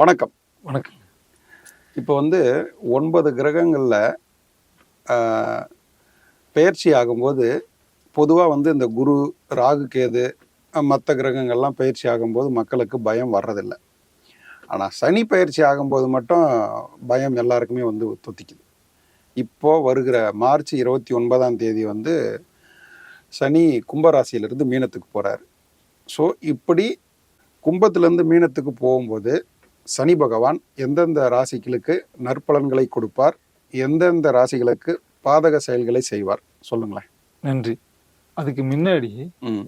வணக்கம். வணக்கம். இப்போ வந்து ஒன்பது கிரகங்களில் பெயர்ச்சி ஆகும்போது பொதுவாக வந்து இந்த குரு ராகு கேது மற்ற கிரகங்கள்லாம் பயிற்சி ஆகும்போது மக்களுக்கு பயம் வர்றதில்லை. ஆனால் சனி பயிற்சி ஆகும்போது மட்டும் பயம் எல்லாருக்குமே வந்து தொத்திக்குது. இப்போ வருகிற மார்ச் இருபத்தி ஒன்பதாம் தேதி வந்து சனி கும்பராசியிலிருந்து மீனத்துக்கு போகிறார் ஸோ இப்படி கும்பத்திலேருந்து மீனத்துக்கு போகும்போது சனி பகவான் எந்தெந்த ராசிகளுக்கு நற்பலன்களை கொடுப்பார் எந்தெந்த ராசிகளுக்கு பாதக செயல்களை செய்வார்? சொல்லுங்களேன். நன்றி. அதுக்கு முன்னாடி ம்.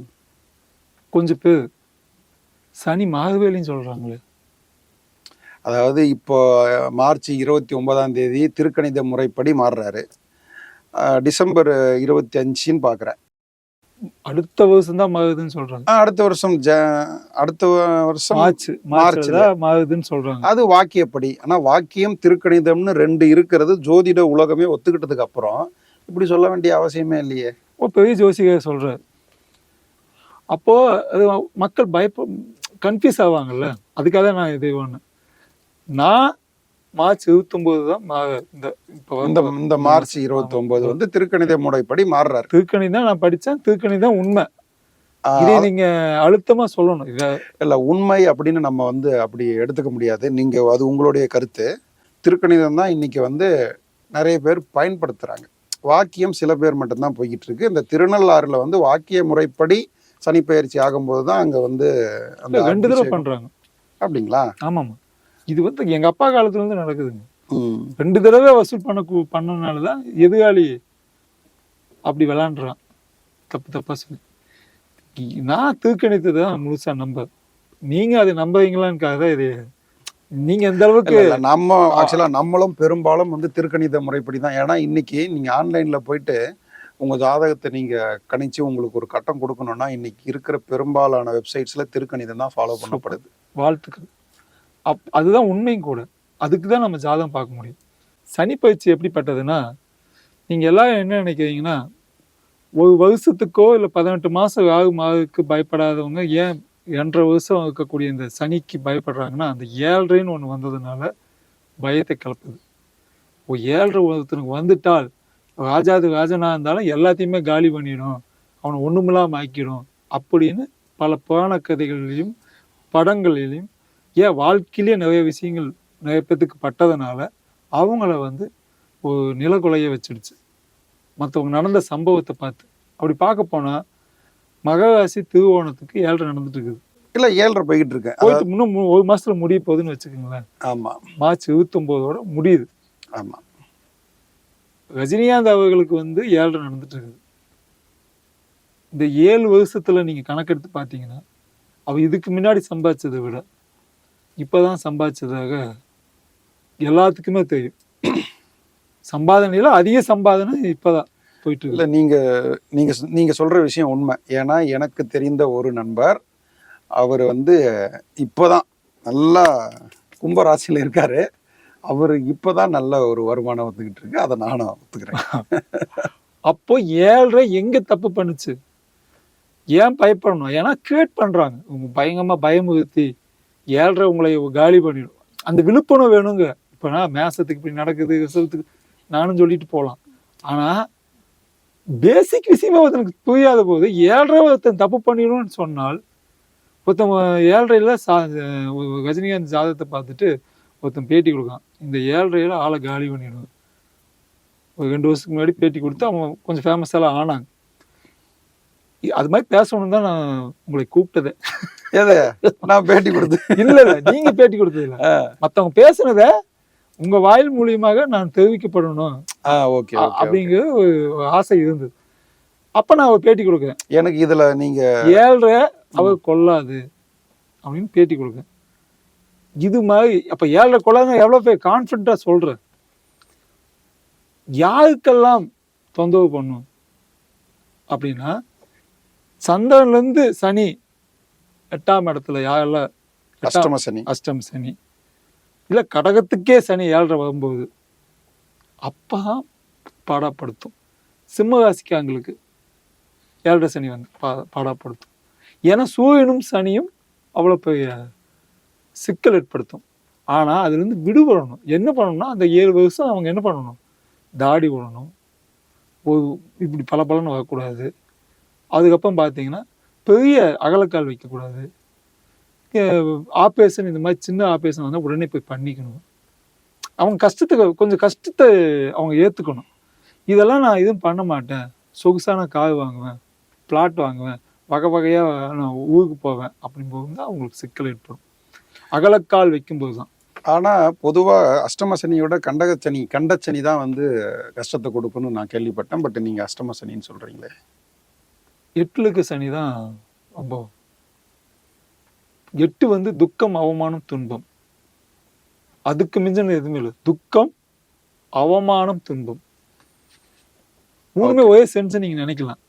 கொஞ்சம் பேர் சனி மாகவேலின்னு சொல்றாங்களே. அதாவது இப்போ மார்ச் இருபத்தி ஒன்பதாம் தேதி திருக்கணித முறைப்படி மாறுறாரு. டிசம்பர் இருபத்தி அஞ்சுன்னு பார்க்குறேன் அடுத்த வருஷம் தான் மாகுதுன்னு சொல்றாங்க. அடுத்த வருஷம் அடுத்த வருஷம் மார்ச். மார்ச்ல மாகுதுன்னு சொல்றாங்க. அது வாக்கியப்படி. ஆனால் வாக்கியம் திருக்கணிதம்னு ரெண்டு இருக்கிறது ஜோதிட உலகமே ஒத்துக்கிட்டதுக்கு அப்புறம். இப்படி சொல்ல வேண்டிய அவசியமே இல்லையே. ஒரு பெரிய ஜோசிகர் சொல்றாரு. அப்போ அது மக்கள் பயப்ப கன்ஃபியூஸ் ஆவாங்கல்ல. அதுக்காக நான் இது ஒண்ணு நான் மார்ச் இருபத்தொன்பது தான் இந்த இப்போ இந்த மார்ச் இருபத்தி ஒன்பது வந்து திருக்கணித முறைப்படி மாறுறாரு. திருக்கணி தான் நான் படிச்சேன். திருக்கணி தான் உண்மை. இதை நீங்க அழுத்தமா சொல்லணும். இல்ல உண்மை அப்படின்னு நம்ம வந்து அப்படி எடுத்துக்க முடியாது. நீங்க அது உங்களுடைய கருத்து. திருக்கணிதம் தான் இன்னைக்கு வந்து நிறைய பேர் பயன்படுத்துறாங்க. வாக்கியம் சில பேர் மட்டும்தான் போய்கிட்டு இருக்கு இந்த திருநள்ளாறுல வந்து வாக்கிய முறைப்படி சனி பயிற்சி ஆகும்போது தான் அங்க வந்து அந்த ரெண்டு தடவை. பண்றாங்க. அப்படிங்களா? ஆமாமா. இது வந்து எங்க அப்பா காலத்துல இருந்து நடக்குதுங்க. ரெண்டு தடவை வசூல் பண்ண பண்ணனால தான் எதிராளி அப்படி விளாண்டுறான். தப்பு தப்பா சொல்லி. நான் தூக்கணித்து தான் முழுசா நம்ப. நீங்க அதை நம்புறீங்களான்னுக்காக தான் இது நீங்க எந்த அளவுக்கு நம்ம ஆக்சுவலா நம்மளும் பெரும்பாலும் வந்து திருக்கணித முறைப்படி தான் ஏன்னா இன்னைக்கு நீங்க ஆன்லைன்ல போயிட்டு உங்க ஜாதகத்தை நீங்க கணிச்சு உங்களுக்கு ஒரு கட்டம் கொடுக்கணும்னா இன்னைக்கு இருக்கிற பெரும்பாலான வெப்சைட்ஸ்ல திருக்கணிதம் தான் ஃபாலோ பண்ணப்படுது. வாழ்த்துக்கள். அப் அதுதான் உண்மையும் கூட. அதுக்கு தான் நம்ம ஜாதகம் பார்க்க முடியும். சனி பயிற்சி எப்படிப்பட்டதுன்னா நீங்கள் எல்லாரும் என்ன நினைக்கிறீங்கன்னா ஒரு வருஷத்துக்கோ இல்லை பதினெட்டு மாதம் ஆகும் ஆகுக்கு பயப்படாதவங்க ஏன் ரெண்டரை வருஷம் இருக்கக்கூடிய இந்த சனிக்கு பயப்படுறாங்கன்னா அந்த ஏழ்ரைன்னு ஒன்று வந்ததுனால பயத்தை கிளப்புது ஒரு ஏழ்ரை ஒருத்தனுக்கு வந்துட்டால் ராஜாது ராஜனா இருந்தாலும் எல்லாத்தையுமே காலி பண்ணிடும் அவனை ஒன்றுமில்லாமல் ஆக்கிடும் அப்படின்னு பல புராண கதைகளிலும் படங்களிலையும் ஏன் வாழ்க்கையிலேயே நிறைய விஷயங்கள் நிறைய பேத்துக்கு பட்டதுனால அவங்கள வந்து ஒரு நிலக்குலைய வச்சிடுச்சு. மற்றவங்க நடந்த சம்பவத்தை பார்த்து. அப்படி பார்க்க போனா மகராசி திருவோணத்துக்கு ஏழரை நடந்துட்டு இருக்குது இல்ல ஏழரை போய்கிட்டு இருக்கேன் போயிட்டு இன்னும் ஒரு மாசத்துல முடிய போகுதுன்னு வச்சுக்கோங்களேன். ஆமா. மார்ச் இருபத்தொம்போதோட முடியுது. ஆமா. ரஜினிகாந்த் அவர்களுக்கு வந்து ஏழரை நடந்துட்டு இருக்குது இந்த ஏழு வருஷத்துல நீங்க கணக்கெடுத்து பார்த்தீங்கன்னா அவர் இதுக்கு முன்னாடி சம்பாதிச்சதை விட இப்பதான் சம்பாதிச்சதாக எல்லாத்துக்குமே தெரியும். சம்பாதனையில அதிக சம்பாதனை இப்பதான் போயிட்டு இல்ல இருக்கு நீங்க நீங்க சொ- நீங்க சொல்ற விஷயம் உண்மை. ஏன்னா எனக்கு தெரிந்த ஒரு நண்பர் அவர் வந்து இப்போதான் நல்லா கும்பராசியில இருக்காரு. அவர் இப்போதான் நல்ல ஒரு வருமானம் வந்துகிட்டு இருக்கு. அதை நானும் ஒத்துக்கிறேன். அப்போ ஏழரை எங்க தப்பு பண்ணுச்சு? ஏன் பயப்படணும்? ஏன்னா கிரியேட் பண்றாங்க. உங்க பயங்கரமா பயமுறுத்தி ஏழரை உங்களை காலி பண்ணிடும். அந்த விழுப்புணர்வு வேணுங்க. இப்போ நான் மேசத்துக்கு இப்படி நடக்குது ரிசல்ட்டுக்கு நானும் சொல்லிட்டு போகலாம் ஆனால் பேசிக் விஷயமா ஒருத்தனுக்கு புரியாத போது ஏழரை ஒருத்தன் தப்பு பண்ணிடணும்னு சொன்னால் ஒருத்தன் ஏழரையில் சா ரஜினிகாந்த் ஜாதகத்தை பார்த்துட்டு ஒருத்தன் பேட்டி கொடுக்கான். இந்த ஏழரையில் ஆளை காலி பண்ணிடும் ஒரு ரெண்டு வருஷத்துக்கு முன்னாடி பேட்டி கொடுத்து அவங்க கொஞ்சம் ஃபேமஸ் எல்லாம் ஆனாங்க. அது மாதிரி பேசணும் தான் நான் உங்களை கூப்பிட்டதே. எது? நான் பேட்டி கொடுத்து இல்ல இல்ல நீங்க பேட்டி கொடுத்தது இல்ல மத்தவங்க பேசுனத உங்க வாயில் மூலியமாக நான் தெரிவிக்கப்படணும். ஓகே அப்படிங்கிற ஒரு ஆசை இருந்தது. அப்ப நான் ஒரு பேட்டி கொடுக்குறேன். எனக்கு இதுல நீங்க ஏழ்ரை அவர் கொல்லாது அப்படின்னு பேட்டி கொடுக்குறேன். இது மாதிரி அப்ப ஏழ்ரை கொள்ளாத எவ்வளவு பேர் கான்பிடண்டா சொல்றேன். யாருக்கெல்லாம் தொந்தரவு பண்ணும்? அப்படின்னா சந்திரன்ல இருந்து சனி எட்டாம் இடத்துல எட்டாம் அஷ்டம சனி. அஷ்டம் சனி. இல்ல கடகத்துக்கே சனி ஏழரை வரும்போது அப்பதான் பாடாப்படுத்தும். சிம்ம ராசிக்காரங்களுக்கு ஏழரை சனி வந்து பா பாடாப்படுத்தும். ஏன்னா சூரியனும் சனியும் அவ்வளோ பெரிய சிக்கல் ஏற்படுத்தும். ஆனா அதுல இருந்து விடுபடணும் என்ன பண்ணணும்னா அந்த ஏழு வருஷம் அவங்க என்ன பண்ணணும்? தாடி விடணும் ஒரு இப்படி பல பலன்னு வரக்கூடாது. அதுக்கப்புறம் பார்த்தீங்கன்னா பெரிய அகலக்கால் வைக்கக்கூடாது. ஆப்ரேஷன் இந்த மாதிரி சின்ன ஆப்ரேஷன் வந்தால் உடனே போய் பண்ணிக்கணும். அவங்க கஷ்டத்துக்கு கொஞ்சம் கஷ்டத்தை அவங்க ஏற்றுக்கணும் இதெல்லாம் நான் எதுவும் பண்ண மாட்டேன். சொகுசான கார் வாங்குவேன் பிளாட் வாங்குவேன் வகை வகையாக நான் ஊருக்கு போவேன். அப்படிங்கும்போது தான் அவங்களுக்கு சிக்கல் ஏற்படும். அகலக்கால் வைக்கும்போது தான். ஆனால் பொதுவாக அஷ்டம சனியோட சனி கண்டச்சனி தான் வந்து கஷ்டத்தை கொடுக்கணும்னு நான் கேள்விப்பட்டேன். பட் நீங்கள் அஷ்டம சனின்னு சொல்கிறீங்களே எட்டுலுக்கு சனி தான் ரொம்ப எட்டு வந்து துக்கம் அவமானம் துன்பம். அதுக்கு மிஞ்சின எதுவுமே இல்லை. துக்கம் அவமானம் துன்பம். மூணுமே ஒரே சென்ஸ் நீங்க நினைக்கலாம்.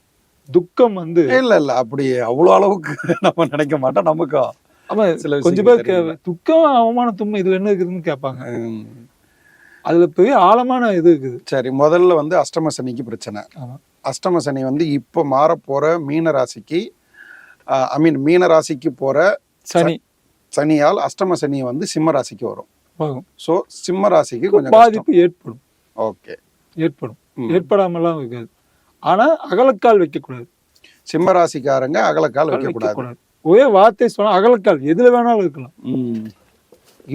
துக்கம் வந்து இல்ல இல்ல. அப்படி அவ்வளவு அளவுக்கு நம்ம நினைக்க மாட்டோம். நமக்கு? ஆமா சில கொஞ்சம் பேர் துக்கம் அவமானம் துன்பம் இதுல என்ன இருக்குதுன்னு கேட்பாங்க. அதுல பெரிய ஆழமான இது இருக்குது. சரி முதல்ல வந்து அஷ்டம சனிக்கு பிரச்சனை. ஆமா. அஷ்டம சனி வந்து இப்போ மாறப் போற மீன ராசிக்கு ஐ மீன் மீன ராசிக்கு போற சனி. சனியால் அஷ்டம சனி வந்து சிம்ம ராசிக்கு வரும். ஸோ சிம்ம ராசிக்கு கொஞ்சம் பாதிப்பு ஏற்படும். ஓகே. ஏற்படும். ஏற்படாமலாம் இருக்காது. ஆனா அகலக்கால் வைக்கக்கூடாது. சிம்ம ராசிக்காரங்க அகலக்கால் வைக்கக்கூடாது. ஒரே வார்த்தை சொன்னா அகலக்கால் எதுல வேணாலும் இருக்கலாம்.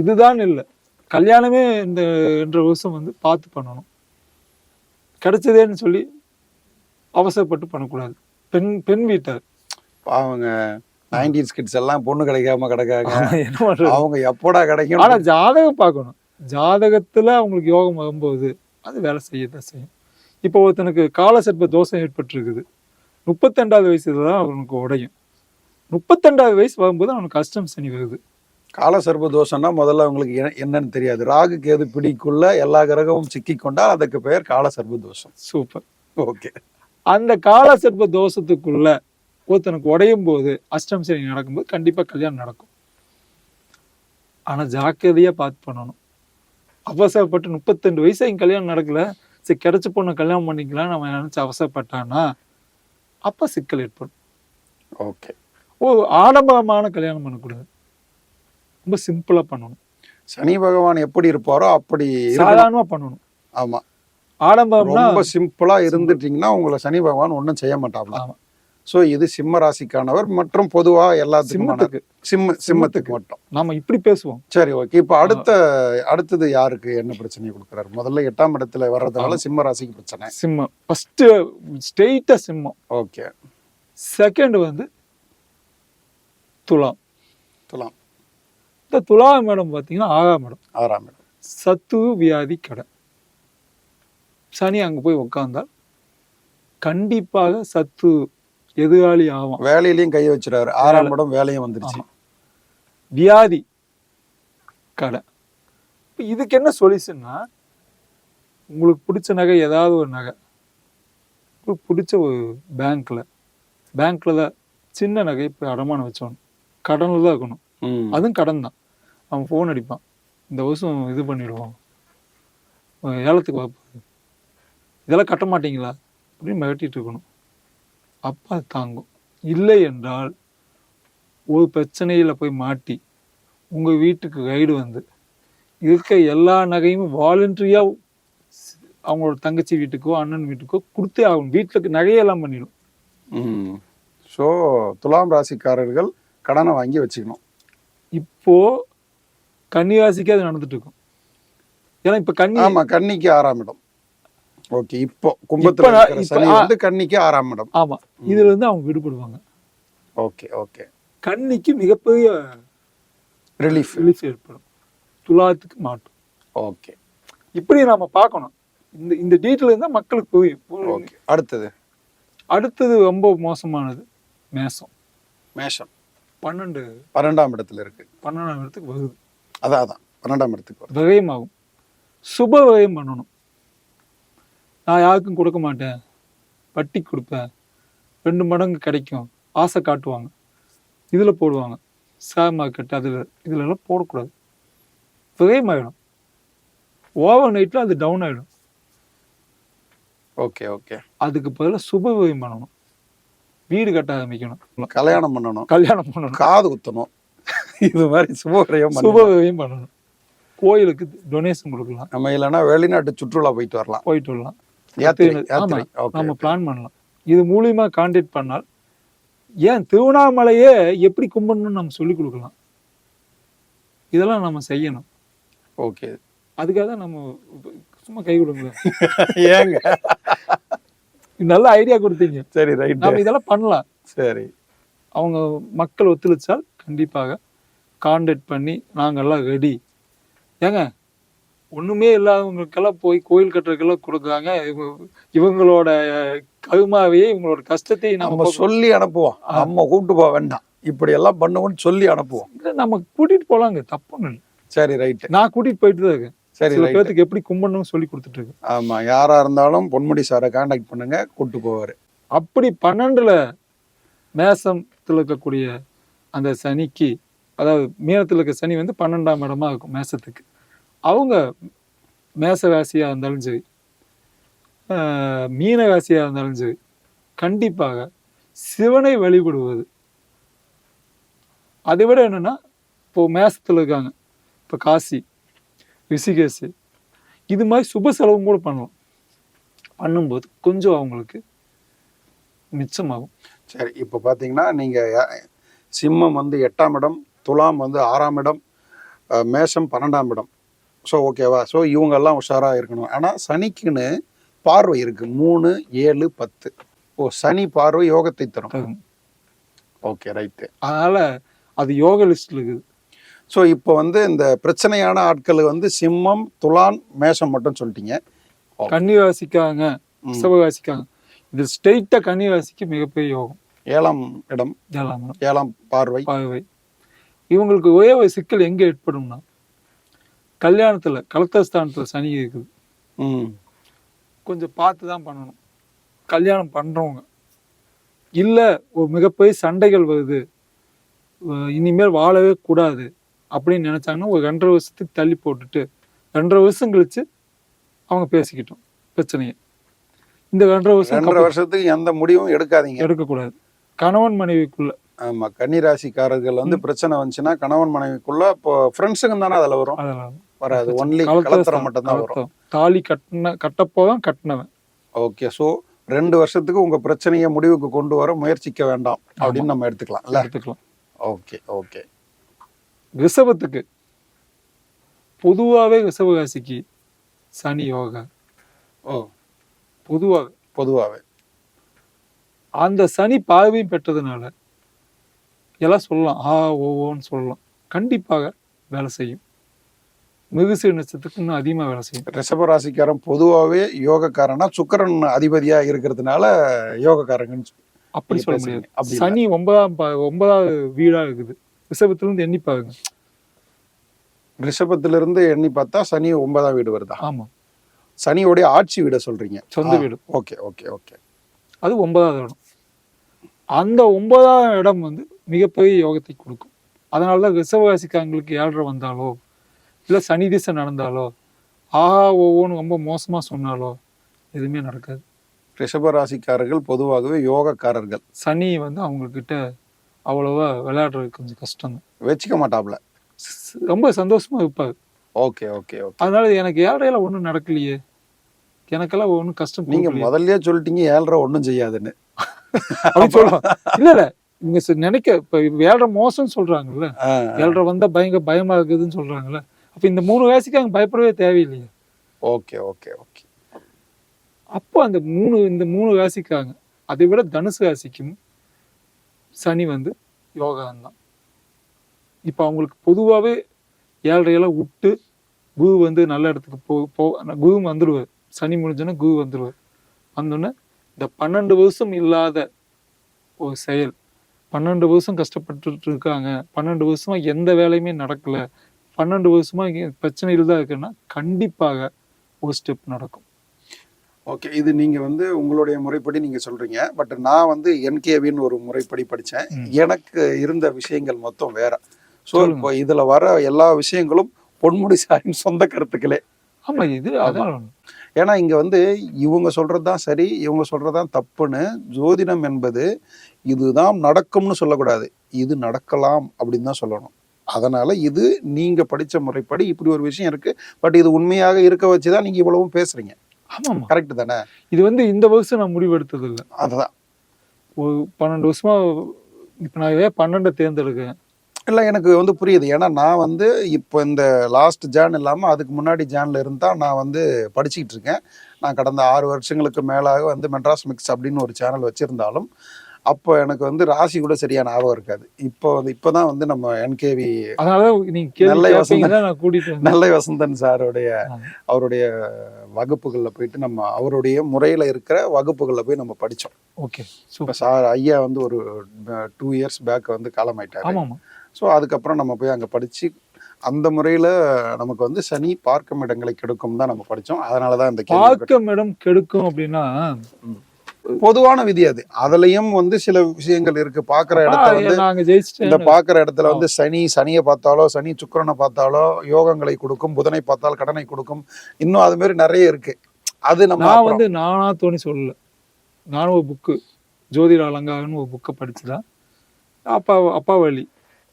இதுதான் இல்லை. கல்யாணமே இந்த என்ற வருஷம் வந்து பார்த்து பண்ணணும். கிடைச்சதேன்னு சொல்லி அவசரப்பட்டு பண்ணக்கூடாது. பெண் பெண் வீட்டார். பாவங்க நைன்டீன் கிட்ஸ் எல்லாம் பொண்ணு கிடைக்காம கிடக்காங்க. அவங்க எப்போடா கிடைக்கும் ஆனா ஜாதகம் பார்க்கணும். ஜாதகத்துல அவங்களுக்கு யோகம் வரும்போது அது வேலை செய்யத்தான் செய்யும். இப்போ ஒருத்தனுக்கு காலசர்ப்ப தோஷம் ஏற்பட்டிருக்குது. முப்பத்தெண்டாவது வயசுல தான் அவனுக்கு உடையும். முப்பத்தெண்டாவது வயசு வரும்போது அவனுக்கு கஷ்டம் சனி வருது. காலசர்ப தோஷம்னா முதல்ல அவங்களுக்கு என்ன- என்னன்னு தெரியாது. ராகு கேது பிடிக்குள்ள எல்லா கிரகமும் சிக்கிக்கொண்டால் அதுக்கு பெயர் காலசர்ப தோஷம். சூப்பர். ஓகே. அந்த காலசர்ப்ப தோஷத்துக்குள்ள ஒருத்தனுக்கு உடையும் போது அஷ்டம் சனி நடக்கும்போது கண்டிப்பா கல்யாணம் நடக்கும். ஆனா ஜாக்கிரதையா பார்த்து பண்ணணும். அவசரப்பட்டு முப்பத்தெண்டு வயசு கல்யாணம் நடக்கல. சரி கிடைச்ச பொண்ணை கல்யாணம் பண்ணிக்கலாம் நம்ம நினைச்சு அவசரப்பட்டானா அப்ப சிக்கல் ஏற்படும். ஓகே. ஓ ஆடம்பரமான கல்யாணம் பண்ணக்கூடாது ரொம்ப சிம்பிளா பண்ணணும். சனி பகவான் எப்படி இருப்பாரோ அப்படி இருக்கணும். சாதாரணமா பண்ணணும். ஆமா. ஆடம்பரம்னா ரொம்ப சிம்பிளா இருந்துட்டீங்கன்னா உங்களை சனி பகவான் ஒன்றும் செய்ய ஆமா. சோ இது சிம்ம ராசிக்கானவர் மற்றும் பொதுவா எல்லாத்துக்கும் சிம்மத்துக்கு. சிம்ம சிம்மத்துக்கு. மட்டும். நாம இப்படி பேசுவோம். சரி ஓகே. இப்போ அடுத்த அடுத்தது யாருக்கு என்ன பிரச்சனையை கொடுக்குறாரு? முதல்ல எட்டாம் இடத்துல வர்றதுனால சிம்ம ராசிக்கு பிரச்சனை. சிம்மம். ஃபர்ஸ்ட் ஸ்ட்ரெயிட்டா சிம்மம். ஓகே. செகண்ட் வந்து துலாம். துலாம். இந்த துலாம் மேடம் பார்த்தீங்கன்னா ஆறாம் மேடம் ஆறாம் இடம். சத்து வியாதி கடை சனி அங்க போய் உட்கார்ந்தால் கண்டிப்பாக சத்து எதிராளி ஆகும் வேலையிலயும் கை வச்சிருக்காரு ஆறாம் இடம் வேலையும் வந்துருச்சு. வியாதி கடை. இப்ப இதுக்கு என்ன சொல்யூஷன்னா உங்களுக்கு பிடிச்ச நகை ஏதாவது ஒரு நகை. உங்களுக்கு பிடிச்ச ஒரு பேங்க்ல பேங்க்ல தான் சின்ன நகை இப்போ அடமானம் வச்சோம் கடனில் தான் இருக்கணும். அதுவும் கடன் தான். அவன் ஃபோன் அடிப்பான். இந்த வருஷம் இது பண்ணிடுவோம். அஹ் ஏலத்துக்கு வரப்போகுது இதெல்லாம் கட்ட மாட்டீங்களா? அப்படின்னு மிரட்டிட்டு இருக்கணும். அப்போ அது தாங்கும். இல்லை என்றால் ஒரு பிரச்சனையில போய் மாட்டி உங்க வீட்டுக்கு கைடு வந்து இருக்க எல்லா நகையும் வாலண்டரியா அவங்களோட தங்கச்சி வீட்டுக்கோ அண்ணன் வீட்டுக்கோ கொடுத்தே ஆகணும். வீட்டுக்கு நகையெல்லாம் பண்ணிடும். ஸோ துலாம் ராசிக்காரர்கள் கடனை வாங்கி வச்சுக்கணும். இப்போ கன்னிராசிக்கு அது நடந்துட்டு இருக்கும். ஏன்னா இப்ப கன்னி ஆமா கன்னிக்கு ஆறாம் இடம். ஓகே இப்போ கும்பத்துல சனி. வந்து கன்னிக்கு ஆறாம் இடம். ஆமா இதுல இருந்து அவங்க விடுபடுவாங்க. Okay okay. கன்னிக்கு மிகப்பெரிய ரிலீஃப் ரிலீஃப் ஏற்படும். துலாத்துக்கு மாட்டும் ஓகே. இப்படி நாம பார்க்கணும். இந்த இந்த டீட்டெயில் இருந்தா மக்களுக்கு புரியும். ஓகே அடுத்தது. அடுத்தது ரொம்ப மோசமானது மேசம். மேஷம். பன்னெண்டு பன்னெண்டாம் இடத்துல இருக்கு. பன்னெண்டாம் இடத்துக்கு வருது. அதான் அதான். பன்னெண்டாம் இடத்துக்கு விரயமாகும். சுப விரயம் பண்ணணும். நான் யாருக்கும் கொடுக்க மாட்டேன். வட்டி கொடுப்பேன். ரெண்டு மடங்கு கிடைக்கும். ஆசை காட்டுவாங்க. இதில் போடுவாங்க. ஷேர் மார்க்கெட் அதில் இதுல எல்லாம் போடக்கூடாது. விரயமாயிடும் ஓவர் நைட்டில் அது டவுன் ஆகிடும் ஓகே ஓகே அதுக்கு பதிலாக சுப விரயம் பண்ணணும். வீடு கட்ட ஆரம்பிக்கணும். கல்யாணம் பண்ணணும். கல்யாணம் பண்ணணும். காது குத்தணும். இது மாதிரி சுபகிரயம் சுப விரயம் பண்ணணும். கோயிலுக்கு டொனேஷன் கொடுக்கலாம். நம்ம இல்லைன்னா வெளிநாட்டு சுற்றுலா போயிட்டு வரலாம். போயிட்டு வரலாம். நம்ம பிளான் பண்ணலாம். இது மூலியமா கான்டாக்ட் பண்ணால் ஏன் திருவண்ணாமலையே எப்படி கும்பிடணும்னு நம்ம சொல்லி கொடுக்கலாம். இதெல்லாம் நம்ம செய்யணும். ஓகே அதுக்காக தான் நம்ம சும்மா கை கொடுங்க. ஏங்க? நல்ல ஐடியா கொடுத்தீங்க. சரி ரைட் நம்ம இதெல்லாம் பண்ணலாம். சரி. அவங்க மக்கள் ஒத்துழைச்சால் கண்டிப்பாக கான்டாக்ட் பண்ணி நாங்கெல்லாம் ரெடி ஏங்க ஒண்ணுமே இல்லாதவங்களுக்கெல்லாம் போய் கோயில் கட்டுறதுக்கெல்லாம் கொடுக்குறாங்க. இவங்க- இவங்களோட கருமாவையே இவங்களோட கஷ்டத்தையும் நம்ம சொல்லி அனுப்புவோம். நம்ம கூப்பிட்டு போக வேண்டாம். இப்படி எல்லாம் பண்ணுவோம்னு சொல்லி அனுப்புவோம். நம்ம கூட்டிட்டு போலாங்க. தப்புன்னு சரி ரைட் நான் கூட்டிட்டு போயிட்டு தான் இருக்கேன். சரி சில பேர்த்துக்கு எப்படி கும்பிடணும்னு சொல்லி கொடுத்துட்டு இருக்கேன். ஆமா யாரா இருந்தாலும் பொன்முடி சாரை காண்டாக்ட் பண்ணுங்க. கூட்டு போவாரு. அப்படி பன்னெண்டுல மேசத்துல இருக்கக்கூடிய அந்த சனிக்கு அதாவது மீனத்துல இருக்க சனி வந்து பன்னெண்டாம் இடமா இருக்கும் மேசத்துக்கு. அவங்க மேச ராசியாக இருந்தாலும் சரி மீன ராசியாக இருந்தாலும் சரி கண்டிப்பாக சிவனை வழிபடுவது. அதை விட என்னென்னா இப்போது மேசத்துல இருக்காங்க. இப்போ காசி ரிஷிகேஷ் இது மாதிரி சுப செலவும் கூட பண்ணலாம். பண்ணும்போது கொஞ்சம் அவங்களுக்கு மிச்சமாகும். சரி இப்போ பார்த்தீங்கன்னா நீங்கள் சிம்மம் வந்து எட்டாம் இடம் துலாம் வந்து ஆறாம் இடம் மேஷம் பன்னெண்டாம் இடம். ஸோ ஓகேவா ஸோ இவங்கெல்லாம் உஷாராக இருக்கணும். ஆனால் சனிக்குன்னு பார்வை இருக்கு. மூணு ஏழு பத்து. ஓ சனி பார்வை யோகத்தை தரும். ஓகே ரைட்டு அதனால அது யோக லிஸ்ட்ல இருக்குது. ஸோ இப்போ வந்து இந்த பிரச்சனையான ஆட்கள் வந்து சிம்மம் துலான் மேஷம் மட்டும் சொல்லிட்டீங்க. கன்னி ராசிக்காங்க இது ஸ்ட்ரெயிட்டா கன்னி ராசிக்கு மிகப்பெரிய யோகம். ஏழாம் இடம். ஏழாம் ஏழாம் பார்வை. பாவை இவங்களுக்கு ஒரே ஒரு சிக்கல் எங்க ஏற்படும்னா கல்யாணத்துல கலத்தஸ்தானத்துல சனி இருக்குது. ம். கொஞ்சம் பார்த்து தான் பண்ணணும். கல்யாணம் பண்றவங்க. இல்ல ஒரு மிகப்பெரிய சண்டைகள் வருது. இனிமேல் வாழவே கூடாது அப்படின்னு நினைச்சாங்கன்னா ஒரு ரெண்டரை வருஷத்துக்கு தள்ளி போட்டுட்டு ரெண்டரை வருஷம் கழிச்சு அவங்க பேசிக்கிட்டோம் பிரச்சனையை. இந்த ரெண்டரை வருஷம் ரெண்டரை வருஷத்துக்கு எந்த முடிவும் எடுக்காதீங்க. எடுக்கக்கூடாது. கணவன் மனைவிக்குள்ள. ஆமா கன்னிராசிக்காரர்கள் வந்து பிரச்சனை வந்துச்சுன்னா கணவன் மனைவிக்குள்ள இப்போ ஃப்ரெண்ட்ஸுங்க தானே அதுல வரும். அதெல்லாம். வராது. ஒன்லி கலத்தர கலத்திரம் மட்டும்தான் வரும். கலத்தரம். தாலி கட்டின கட்டப்போதான் கட்டினவன். ஓகே ஸோ ரெண்டு வருஷத்துக்கு உங்க பிரச்சனையை முடிவுக்கு கொண்டு வர முயற்சிக்க வேண்டாம் அப்படின்னு நம்ம எடுத்துக்கலாம் இல்ல? எடுத்துக்கலாம். ஓகே ஓகே ரிஷபத்துக்கு பொதுவாவே ரிஷபராசிக்கு சனி யோகா. ஓ பொதுவாக பொதுவாகவே அந்த சனி பார்வையும் பெற்றதுனால எல்லாம் சொல்லலாம். ஆ ஓன்னு சொல்லலாம். கண்டிப்பாக வேலை செய்யும். மிகுசு நட்சத்திரத்துக்கு இன்னும் அதிகமாக வேலை செய்யும். ரிஷபராசிக்காரன் பொதுவாகவே யோகக்காரனா சுக்கிரன் அதிபதியா இருக்கிறதுனால யோகக்காரங்கன்னு அப்படி சொல்ல. முடியாது. சனி ஒன்பதாம் ஒன்பதாவது வீடா இருக்குது. ரிஷபத்துல இருந்து எண்ணி பாருங்க. ரிஷபத்திலிருந்து எண்ணி பார்த்தா சனி ஒன்பதாம் வீடு வருதா? ஆமா. சனியோடைய ஆட்சி வீட சொல்றீங்க. சொந்த வீடு. Okay okay okay. அது ஒன்பதாவது இடம். அந்த ஒன்பதாம் இடம் வந்து மிகப்பெரிய யோகத்தை கொடுக்கும். அதனால தான் ரிஷபராசிக்காரங்களுக்கு ஏழரை வந்தாலோ இல்லை சனி திசை நடந்தாலோ ஆஹா ஓவோன்னு ரொம்ப மோசமா சொன்னாலோ எதுவுமே நடக்காது. ரிஷபராசிக்காரர்கள் பொதுவாகவே யோகக்காரர்கள். சனி வந்து அவங்க கிட்ட அவ்வளவா விளையாடுறது கொஞ்சம் கஷ்டம் வச்சுக்க மாட்டாப்ல. ரொம்ப சந்தோஷமா இருப்பாரு. Okay okay okay. அதனால எனக்கு ஏழையில ஒன்றும் நடக்கலையே. எனக்கெல்லாம் ஒன்றும் கஷ்டம் நீங்க கொடுக்கலையே. முதல்லயே சொல்லிட்டீங்க ஏழ்ரை ஒண்ணும் செய்யாதுன்னு. அப்படி சொல்லலாம் இல்ல இல்ல. இவங்க நினைக்க இப்ப ஏழரை மோசம்னு சொல்றாங்கல்ல. ஆ, ஏழரை வந்தா பயங்கர பயமா இருக்குதுன்னு சொல்றாங்கல்ல. அப்ப இந்த மூணு ராசிக்கு அங்க பயப்படவே தேவையில்லையே. Okay okay okay. அப்போ அந்த மூணு இந்த மூணு ராசிக்காங்க அதை விட தனுசு ராசிக்கும் சனி வந்து யோகான் தான். இப்போ அவங்களுக்கு பொதுவாகவே ஏழரையெல்லாம் விட்டு குரு வந்து நல்ல இடத்துக்கு போ போ குரு வந்துடுவார் சனி முடிஞ்சோன்னா குரு வந்துடுவார் வந்தோடனே இந்த பன்னெண்டு வருஷம் இல்லாத ஒரு செயல். பன்னெண்டு வருஷம் கஷ்டப்பட்டுட்டு இருக்காங்க. பன்னெண்டு வருஷமா எந்த வேலையுமே நடக்கல. பன்னெண்டு வருஷமா இங்க பிரச்சனைகள் தான் இருக்குன்னா கண்டிப்பாக ஒரு ஸ்டெப் நடக்கும். ஓகே இது நீங்க வந்து உங்களுடைய முறைப்படி நீங்க சொல்றீங்க. பட் நான் வந்து என்கேவின்னு ஒரு முறைப்படி படிச்சேன். ம். எனக்கு இருந்த விஷயங்கள் மொத்தம் வேற. ஸோ. இப்போ இதுல வர எல்லா விஷயங்களும் பொன்முடி சாரின் சொந்த கருத்துக்களே. ஆமா இது அதான். ஏன்னா இங்க வந்து இவங்க சொல்றதுதான் சரி இவங்க சொல்றதுதான் தப்புன்னு ஜோதிடம் என்பது இதுதான் நடக்கும்னு சொல்லக்கூடாது. இது நடக்கலாம் அப்படின்னு தான் சொல்லணும். அதனால இது நீங்க படிச்ச முறைப்படி இப்படி ஒரு விஷயம் இருக்கு. பட் இது உண்மையாக இருக்க வச்சுதான் நீங்க இவ்வளவும் பேசுறீங்க. ஆமாமா. கரெக்ட் தானே? இது வந்து இந்த வருஷம் நான் முடிவெடுத்தது இல்லை அதுதான். ஒரு பன்னெண்டு வருஷமா இப்போ நான் ஏன் பன்னெண்டை தேர்ந்தெடுக்கேன் இல்லை எனக்கு வந்து புரியுது. ஏன்னா நான் வந்து இப்போ இந்த லாஸ்ட் ஜான் இல்லாமல் அதுக்கு முன்னாடி ஜான்ல இருந்தா நான் வந்து படிச்சுக்கிட்டு இருக்கேன். நான் கடந்த ஆறு வருஷங்களுக்கு மேலாக வந்து மெட்ராஸ் மிக்ஸ் அப்படின்னு ஒரு சேனல் வச்சிருந்தாலும் அப்போ எனக்கு வந்து ராசி கூட சரியா ஞாபகம் இருக்காது. இப்போ வந்து இப்போதான் வந்து நம்ம என்கேவி நல்ல யோசனை. கேட்பீங்க தான் நான் கூட்டிட்டு வந்தேன் நல்ல வசந்தன் சாருடைய. அவருடைய வகுப்புகளில் போயிட்டு நம்ம அவருடைய முறையில் இருக்கிற வகுப்புகளில் போய் நம்ம படித்தோம் ஓகே இப்போ சார் ஐயா வந்து ஒரு டூ இயர்ஸ் பேக் வந்து காலமாயிட்டாரு. ஆமாமா ஸோ அதுக்கப்புறம் நம்ம போய் அங்கே படித்து அந்த முறையில் நமக்கு வந்து சனி பார்க்கும் இடங்களை கெடுக்கும் தான் நம்ம படித்தோம் அதனால தான் இந்த பார்க்கும் இடம் கெடுக்கும் அப்படின்னா பொதுவான விதி அது. அதுலயும் வந்து சில விஷயங்கள் இருக்கு. பார்க்குற ஆ, இடத்த வந்து இந்த பார்க்குற இடத்துல வந்து சனி சனியை பார்த்தாலோ சனி சுக்கிரனை பார்த்தாலோ யோகங்களை கொடுக்கும் புதனை பார்த்தால் கடனை கொடுக்கும். இன்னும் அது மாதிரி நிறைய இருக்கு. அது நம்ம நான் வந்து நானா தோணி சொல்லல. நானும் ஒரு புக்கு ஜோதிட அலங்காரன்னு ஒரு புக்கை படிச்சுதான். அப்பா அப்பா வழி.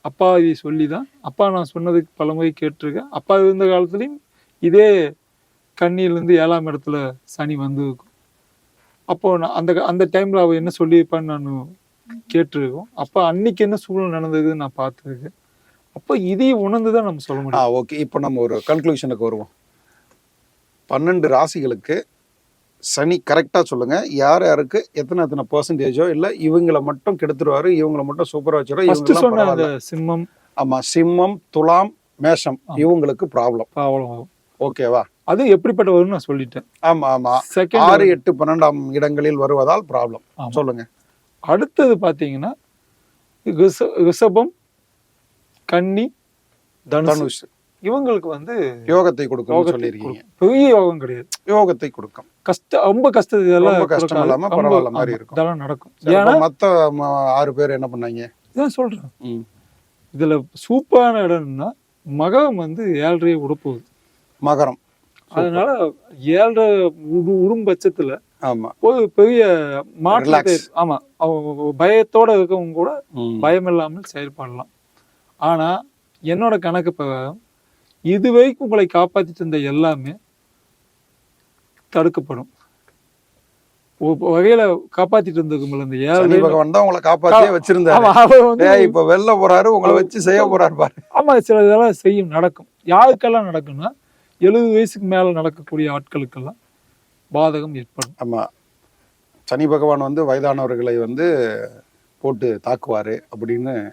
அப்பா இதை சொல்லி தான் அப்பா நான் சொன்னதுக்கு பலமுறை கேட்டிருக்கேன். அப்பா இருந்த காலத்துலயும் இதே கண்ணியிலேருந்து ஏழாம் இடத்துல சனி வந்து இருக்கும் அப்போ நான் அந்த அந்த டைம்ல அவ என்ன சொல்லியிருப்பான்னு நான் கேட்டிருக்கோம். அப்போ அன்னைக்கு என்ன சூழ்நிலை நடந்ததுன்னு நான் பார்த்துருக்கேன். அப்போ இதையும் உணர்ந்து தான் நம்ம சொல்ல முடியும். ஓகே இப்போ நம்ம ஒரு கன்க்ளூஷனுக்கு வருவோம். பன்னெண்டு ராசிகளுக்கு சனி கரெக்டா சொல்லுங்க. யார் யாருக்கு எத்தனை எத்தனை பர்சன்டேஜோ இல்ல இவங்கள மட்டும் கெடுத்துருவாரு இவங்கள மட்டும் சூப்பரா வச்சிருவாரு ஃபர்ஸ்ட் இவங்கெல்லாம் சொன்ன அந்த பரவாயில்ல. சிம்மம். ஆமா சிம்மம் துலாம் மேஷம். இவங்களுக்கு ப்ராப்ளம் அவ்வளோ ஓகேவா அது எப்படிப்பட்ட வரும்னு நான் சொல்லிட்டேன். ஆமா ஆமா. ஆறு செகண்ட் எட்டு பன்னெண்டாம் இடங்களில் வருவதால் ப்ராப்ளம். சொல்லுங்க. அடுத்தது பாத்தீங்கன்னா ரிஷ- ரிஷபம் கன்னி தனுஷ். இவங்களுக்கு வந்து யோகத்தை கொடுக்கும் சொல்லியிருக்கீங்க. பெரிய யோகம் கிடையாது. யோகத்தை கொடுக்கும். கஷ்ட ரொம்ப கஷ்டம் இதெல்லாம் ரொம்ப கஷ்டம். இல்லாம பரவாயில்ல மாதிரி இருக்கும். இதெல்லாம் நடக்கும். ஏன்னா மத்த ஆறு பேர் என்ன பண்ணாங்க? இதான் சொல்றேன். இதுல சூப்பரான இடம்னா மகம் வந்து ஏழரையை உடப்போகுது மகரம். அதனால ஏழரை உடு உடும் பட்சத்துல ஆமா. ஒரு பெரிய மாற்றத்தை Relax. ஆமா. அவங்க பயத்தோட இருக்கவங்க கூட. பயம் இல்லாமல் செயல்படலாம். ஆனா என்னோட கணக்கு பிரகாரம் இதுவரைக்கும் உங்களை காப்பாத்திட்டு இருந்த எல்லாமே தடுக்கப்படும். வகையில காப்பாத்திட்டு இருந்தவங்க இந்த ஏழை பகவான் தான் உங்களை காப்பாத்தியே வச்சிருந்தாரு. இப்ப வெளில போறாரு உங்களை வச்சு செய்ய போறாரு பாரு. ஆமா சில இதெல்லாம் செய்யும் நடக்கும். யாருக்கெல்லாம் நடக்கும்னா எழுபது வயசுக்கு மேல நடக்கக்கூடிய ஆட்களுக்கெல்லாம் பாதகம் ஏற்படும். ஆமா. சனி பகவான் வந்து வயதானவர்களை வந்து போட்டு தாக்குவாரு அப்படின்னு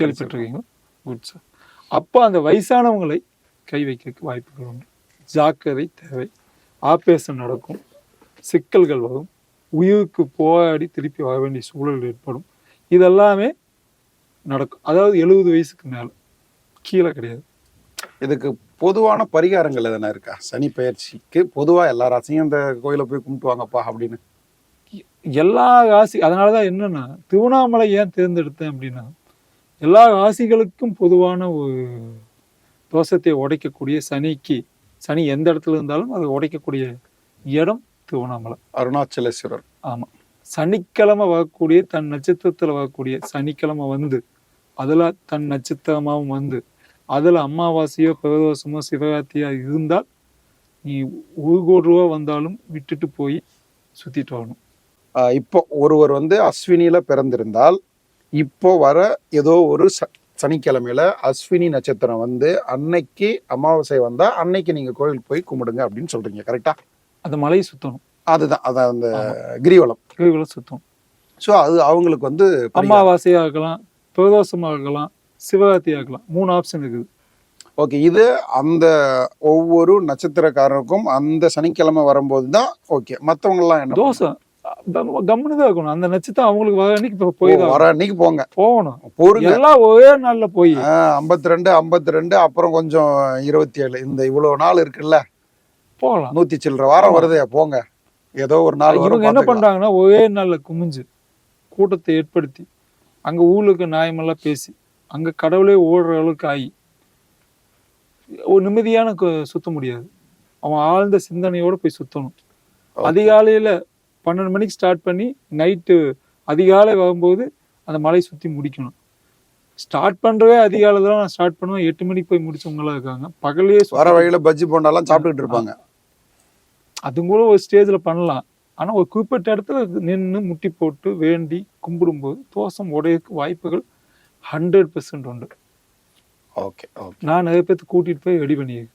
கேள்விப்பட்டிருக்கீங்களா? குட் சார் அப்போ அந்த வயசானவங்களை கை வைக்க வாய்ப்புகள் உண்டு. ஜாக்கிரதை தேவை. ஆபரேஷன் நடக்கும். சிக்கல்கள் வரும். உயிருக்கு போராடி திருப்பி வர வேண்டிய சூழல் ஏற்படும். இதெல்லாமே நடக்கும். அதாவது எழுபது வயசுக்கு மேல. கீழே கிடையாது. இதுக்கு பொதுவான பரிகாரங்கள் எதனா இருக்கா? சனி பயிற்சிக்கு பொதுவா எல்லா ராசியும் இந்த கோயிலை போய் கும்பிட்டு வாங்கப்பா அப்படின்னு. எல்லா ராசி அதனால தான் என்னன்னா திருவண்ணாமலை ஏன் தேர்ந்தெடுத்தேன் அப்படின்னா எல்லா ராசிகளுக்கும் பொதுவான ஒரு தோஷத்தை உடைக்கக்கூடிய சனிக்கு சனி எந்த இடத்துல இருந்தாலும் அதை உடைக்கக்கூடிய இடம் திருவண்ணாமலை. அருணாச்சலேஸ்வரர். ஆமா. சனிக்கிழமை வரக்கூடிய தன் நட்சத்திரத்துல வரக்கூடிய சனிக்கிழமை வந்து அதுல தன் நட்சத்திரமாவும் வந்து அதுல அமாவாசையோ பிரதோஷமோ சிவராத்திரியா இருந்தால் நீ ஒரு கோடி ரூபா வந்தாலும் விட்டுட்டு போய் சுத்திட்டு வரணும். இப்போ ஒருவர் வந்து அஸ்வினியில பிறந்திருந்தால் இப்போ வர ஏதோ ஒரு ச- சனிக்கிழமையில அஸ்வினி நட்சத்திரம் வந்து அன்னைக்கு அமாவாசை வந்தா அன்னைக்கு நீங்க கோயில் போய் கும்பிடுங்க அப்படின்னு சொல்றீங்க கரெக்டா? அந்த மலையை சுத்தணும். அதுதான் அதான் அந்த கிரிவலம். கோயில்களை சுத்தணும். ஸோ அது அவங்களுக்கு வந்து பரிகாரம். அமாவாசையா இருக்கலாம் பிரதோஷமா இருக்கலாம் சிவராத்திரியா இருக்கலாம் மூணு ஆப்ஷன் இருக்குது. ஓகே இது அந்த ஒவ்வொரு நட்சத்திரக்காரருக்கும் அந்த சனிக்கிழமை வரும்போது தான் ஓகே மற்றவங்கலாம் என்ன தோசை. கம்முன்னு தான் இருக்கணும். அந்த நட்சத்திரம் அவங்களுக்கு வர அன்னைக்கு இப்ப போய் வர அன்னைக்கு போங்க. போகணும். பொறுங்க எல்லாம் ஒரே நாள்ல போய். ஐம்பத்தி ரெண்டு ஐம்பத்தி ரெண்டு அப்புறம் கொஞ்சம் இருபத்தி ஏழு இந்த இவ்வளவு நாள் இருக்குல்ல? போகலாம். நூத்தி சில்லற வாரம் வருதே போங்க. ஏதோ ஒரு நாள் இவங்க என்ன. பண்றாங்கன்னா ஒரே நாள்ல குமிஞ்சு கூட்டத்தை ஏற்படுத்தி அங்க ஊருக்கு நியாயமெல்லாம் பேசி அங்க கடவுளே ஓடுற அளவுக்கு ஆகி ஒரு நிம்மதியான சுத்த முடியாது. அவன் ஆழ்ந்த சிந்தனையோட போய் சுத்தணும். Okay. அதிகாலையில பன்னெண்டு மணிக்கு ஸ்டார்ட் பண்ணி நைட்டு அதிகாலை வரும்போது அந்த மலை சுத்தி முடிக்கணும். ஸ்டார்ட் பண்றவே அதிகாலத்துல நான் ஸ்டார்ட் பண்ணுவேன். எட்டு மணிக்கு போய் முடிச்சவங்களாம் இருக்காங்க. பகல்லே வர வழியில பஜ்ஜி போண்டாலாம் சாப்பிட்டுட்டு இருப்பாங்க. அதுவும் கூட ஒரு ஸ்டேஜ்ல பண்ணலாம். ஆனா ஒரு குறிப்பிட்ட இடத்துல நின்று முட்டி போட்டு வேண்டி கும்பிடும்போது தோசம் உடையக்கு வாய்ப்புகள் ஹண்ட்ரட் பெர்சன்ட் உண்டு. ஓகே ஓகே நான் நிறைய பேர்த்து கூட்டிட்டு போய் ரெடி பண்ணியிருக்கேன்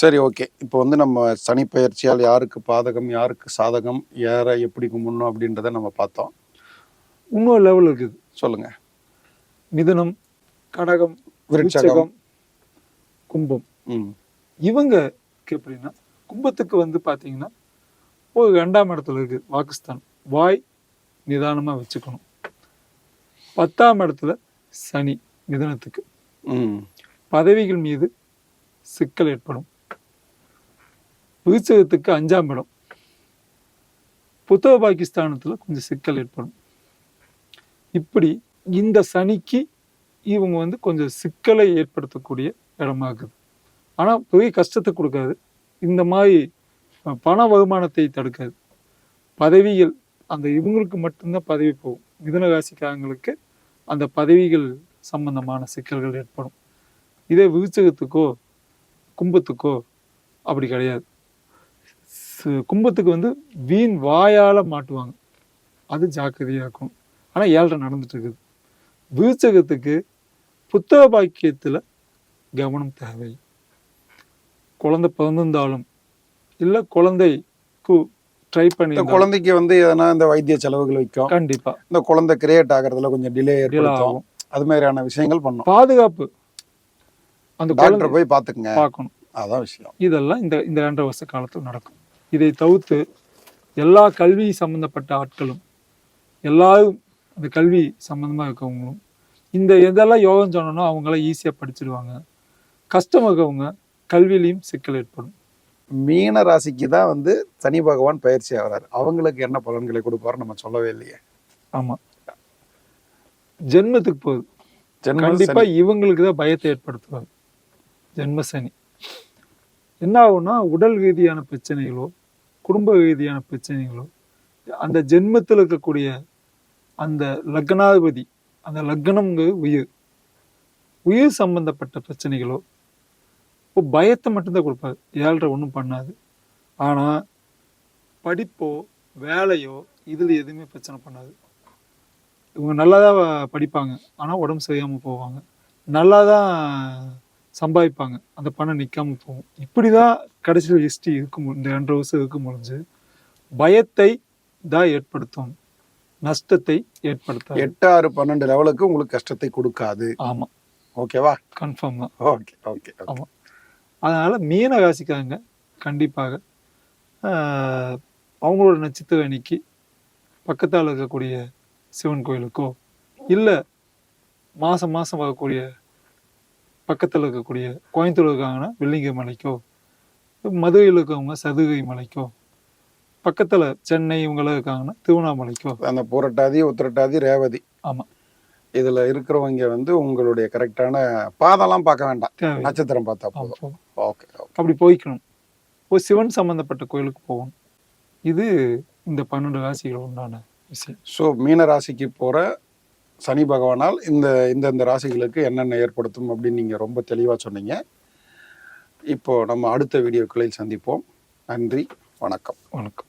சரி ஓகே இப்போ வந்து நம்ம சனி பயிற்சியால் யாருக்கு பாதகம் யாருக்கு சாதகம் யாரை எப்படி கும்பிடணும் அப்படின்றத நம்ம பார்த்தோம். இன்னொரு லெவல் இருக்குது. சொல்லுங்க. மிதுனம் கடகம் விருட்சகம். கும்பம். இவங்க எப்படின்னா கும்பத்துக்கு வந்து பாத்தீங்கன்னா ஒரு ரெண்டாம் இடத்துல இருக்கு பாகிஸ்தான் வாய் நிதானமா வச்சுக்கணும். பத்தாம் இடத்துல சனி மிதனத்துக்கு. பதவிகள் மீது சிக்கல் ஏற்படும். விருச்சகத்துக்கு அஞ்சாம் இடம். புத்தக பாகிஸ்தானத்துல கொஞ்சம் சிக்கல் ஏற்படும். இப்படி இந்த சனிக்கு இவங்க வந்து கொஞ்சம் சிக்கலை ஏற்படுத்தக்கூடிய இடமா இருக்குது ஆனா பெரிய கஷ்டத்தை கொடுக்காது. இந்த மாதிரி பண வருமானத்தை தடுக்காது. பதவிகள் அந்த இவங்களுக்கு மட்டும்தான் பதவி போகும். மிதுன ராசிக்காரங்களுக்கு அந்த பதவிகள் சம்பந்தமான சிக்கல்கள் ஏற்படும். இதே விருச்சகத்துக்கோ கும்பத்துக்கோ அப்படி கிடையாது. சு- கும்பத்துக்கு வந்து வீண் வாயால் மாட்டுவாங்க. அது ஜாக்கிரதையாக இருக்கும் ஆனால் ஏழரை நடந்துட்டுருக்குது. விருச்சகத்துக்கு புத்தக பாக்கியத்தில் கவனம் தேவை. குழந்தை பிறந்திருந்தாலும் இல்லை குழந்தைக்கு ட்ரை பண்ணி இந்த குழந்தைக்கு வந்து எதனா இந்த வைத்திய செலவுகள் வைக்கும். கண்டிப்பா. இந்த குழந்தை கிரியேட் ஆகிறதுல கொஞ்சம் டிலே ஏற்படுத்தும். அது மாதிரியான விஷயங்கள் பண்ணும். பாதுகாப்பு. அந்த டாக்டர் போய் பாத்துக்குங்க பார்க்கணும். அதான் விஷயம். இதெல்லாம் இந்த இந்த ரெண்டரை வருஷ காலத்தில் நடக்கும். இதை தவிர்த்து எல்லா கல்வி சம்பந்தப்பட்ட ஆட்களும் எல்லாரும் அந்த கல்வி சம்பந்தமா இருக்கவங்களும் இந்த எதெல்லாம் யோகம் சொன்னோம்னா அவங்களாம் ஈஸியா படிச்சிடுவாங்க கஷ்டம் இருக்கவங்க கல்வியிலையும் சிக்கல் ஏற்படும். மீன ராசிக்கு தான் வந்து சனி பகவான் பயிற்சி ஆகிறார். அவங்களுக்கு என்ன பலன்களை கொடுப்பாரு நம்ம சொல்லவே இல்லையே. ஆமா. ஜென்மத்துக்கு போகுது. கண்டிப்பா. இவங்களுக்கு தான் பயத்தை ஏற்படுத்துவாங்க. ஜென்ம சனி. என்ன ஆகும்னா உடல் ரீதியான பிரச்சனைகளோ குடும்ப ரீதியான பிரச்சனைகளோ அந்த ஜென்மத்தில் இருக்கக்கூடிய அந்த லக்னாதிபதி அந்த லக்னம்ங்கிறது உயிர். உயிர் சம்பந்தப்பட்ட பிரச்சனைகளோ இப்போ பயத்தை மட்டும்தான் கொடுப்பாரு. ஏழ்ரை ஒன்றும் பண்ணாது. ஆனா படிப்போ வேலையோ இதுல எதுவுமே பிரச்சனை பண்ணாது. இவங்க நல்லா தான் படிப்பாங்க. ஆனா உடம்பு சரியாம போவாங்க. நல்லா தான் சம்பாதிப்பாங்க. அந்த பணம் நிக்காம போகும். இப்படிதான் கடைசியில் ஹிஸ்டரி இருக்கும். இந்த ரெண்டு வருஷம் இருக்க முடிஞ்சு. பயத்தை தான் ஏற்படுத்தும். நஷ்டத்தை ஏற்படுத்தாது. எட்டு ஆறு பன்னெண்டு லெவலுக்கு உங்களுக்கு கஷ்டத்தை கொடுக்காது. ஆமா. ஓகேவா கன்ஃபார்ம் தான். ஓகே ஓகே ஆமா. அதனால மீன ராசிக்காரங்க கண்டிப்பாக அவங்களோட நட்சத்திர அன்னைக்கு பக்கத்தால் இருக்கக்கூடிய சிவன் கோயிலுக்கோ இல்லை மாசம் மாசம் வரக்கூடிய பக்கத்தில் இருக்கக்கூடிய கோயம்புத்தூர் இருக்காங்கன்னா வெள்ளிங்கை மலைக்கோ மதுரையில் இருக்கவங்க சதுகை மலைக்கோ பக்கத்தில் சென்னை இவங்களாம் இருக்காங்கன்னா திருவண்ணாமலைக்கோ. அந்த புரட்டாதி உத்திரட்டாதி ரேவதி. ஆமா. இதுல இருக்கிறவங்க வந்து உங்களுடைய கரெக்டான பாதம்லாம் பார்க்க வேண்டாம். நட்சத்திரம் பார்த்தா போதும். ஓகே அப்படி போய்க்கணும். ஒரு சிவன் சம்பந்தப்பட்ட கோயிலுக்கு போகணும். இது இந்த பன்னெண்டு ராசிகள் உண்டான விஷயம். ஸோ மீன ராசிக்கு போற சனி பகவானால் இந்த இந்த இந்த ராசிகளுக்கு என்னென்ன ஏற்படுத்தும் அப்படின்னு நீங்க ரொம்ப தெளிவா சொன்னீங்க. இப்போ நம்ம அடுத்த வீடியோக்களில் சந்திப்போம். நன்றி வணக்கம். வணக்கம்.